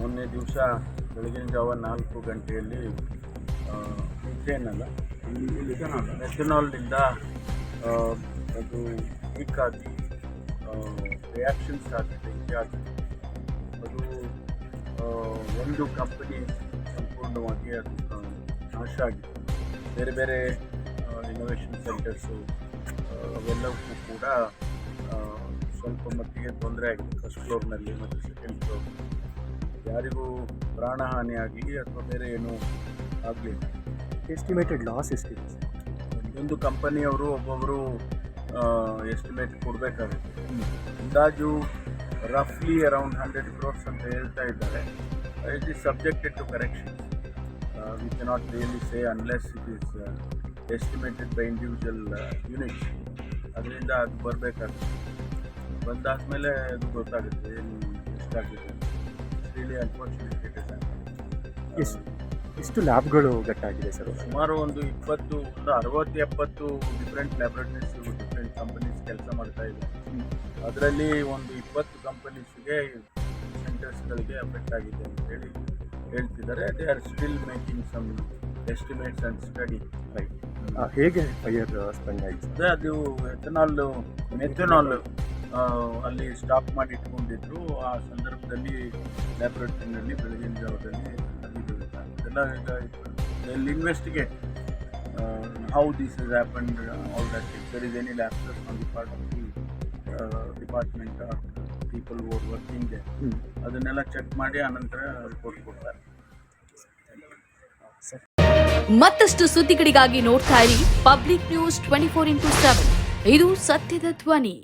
ಮೊನ್ನೆ ದಿವಸ ಬೆಳಗಿನ ಜಾವ ನಾಲ್ಕು ಗಂಟೆಯಲ್ಲಿ ಮಿಥೇನ್ ಅಲ್ಲ ಮೆಥನಾಲ್ನಿಂದ ಅದು ಆಗಿ ಸ್ಟಾರ್ಟ್ ಆಗಿದೆ ಅದು ಒಂದು ಕಂಪನಿ ಸಂಪೂರ್ಣವಾಗಿ ಅದು ನಾಶ ಆಗಿದೆ. ಬೇರೆ ಬೇರೆ ಇನೋವೇಷನ್ ಸೆಂಟರ್ಸು ಅವೆಲ್ಲವೂ ಕೂಡ ಸ್ವಲ್ಪ ಮಟ್ಟಿಗೆ ತೊಂದರೆ ಆಗಿದೆ. ಫಸ್ಟ್ ಫ್ಲೋರ್ನಲ್ಲಿ ಮತ್ತು ಸೆಕೆಂಡ್ ಫ್ಲೋರ್ ಯಾರಿಗೂ ಪ್ರಾಣಹಾನಿ ಆಗಲಿ ಅಥವಾ ಬೇರೆ ಏನು ಆಗಲಿ ಎಸ್ಟಿಮೇಟೆಡ್ ಲಾಸ್ ಎಷ್ಟಿದೆ ಒಂದು ಕಂಪನಿಯವರು ಒಬ್ಬೊಬ್ಬರು ಎಸ್ಟಿಮೇಟ್ ಕೊಡಬೇಕಾಗುತ್ತೆ. ಅಂದಾಜು ರಫ್ಲಿ ಅರೌಂಡ್ ಹಂಡ್ರೆಡ್ ಕ್ರೋರ್ಸ್ ಅಂತ ಹೇಳ್ತಾ ಇದ್ದಾರೆ. It is subjected to correction we cannot really say unless it is estimated by individual units ಅದರಿಂದ ಅದು ಬರಬೇಕಾಗುತ್ತೆ. ಬಂದಾದ್ಮೇಲೆ ಅದು ಗೊತ್ತಾಗುತ್ತೆ ಏನು ಎಷ್ಟಾಗುತ್ತೆ ಅನ್ಫಾರ್ಚುನೇಟ್ಲಿ ಅನ್ಫಾರ್ಚುನೇಟ್ ಎಷ್ಟು ಎಷ್ಟು ಲ್ಯಾಬ್ಗಳು ಗಟ್ಟಾಗಿದೆ ಸರ್? ಸುಮಾರು ಒಂದು ಇಪ್ಪತ್ತು ಒಂದು ಅರವತ್ತು ಎಪ್ಪತ್ತು ಡಿಫ್ರೆಂಟ್ ಲ್ಯಾಬ್ರೇಟರೀಸ್ ಡಿಫ್ರೆಂಟ್ ಕಂಪನೀಸ್ ಕೆಲಸ ಮಾಡ್ತಾ ಇದೆ. ಅದರಲ್ಲಿ ಒಂದು ಇಪ್ಪತ್ತು ಕಂಪನೀಸ್ಗೆ ಸೆಂಟರ್ಸ್ಗಳಿಗೆ ಎಫೆಕ್ಟ್ ಆಗಿದೆ ಅಂತ ಹೇಳಿ ಹೇಳ್ತಿದ್ದಾರೆ. They are still making some estimates and study right ಹೇಗೆ ಫೈರ್ ಸ್ಪೆಂಡ್ ಆಗಿದೆ ಅದು ಎಥನಾಲ್ ಮೆಥನಾಲ್ ಅಲ್ಲಿ ಸ್ಟಾಪ್ ಮಾಡಿ ಇಟ್ಕೊಂಡಿದ್ರು. ಆ ಸಂದರ್ಭದಲ್ಲಿ ಲ್ಯಾಬ್ರೇಟರಿನಲ್ಲಿ ಬೆಳಗಿನ ಜಾವದಲ್ಲಿ ಅಲ್ಲಿ ಅದೆಲ್ಲ ಈಗ investigate how this is happened all that if there is any lapses on the part of the department are people or working they ಅದನ್ನೆಲ್ಲ ಚೆಕ್ ಮಾಡಿ ಆನಂತರ ರಿಪೋರ್ಟ್ ಕೊಡ್ತಾರೆ. ಮತ್ತಷ್ಟು ಸುದ್ದಿಗಳಿಗಾಗಿ ನೋಡ್ತಾ ಇರಿ public news twenty four into seven ಇದು ಸತ್ಯದ ಧ್ವನಿ.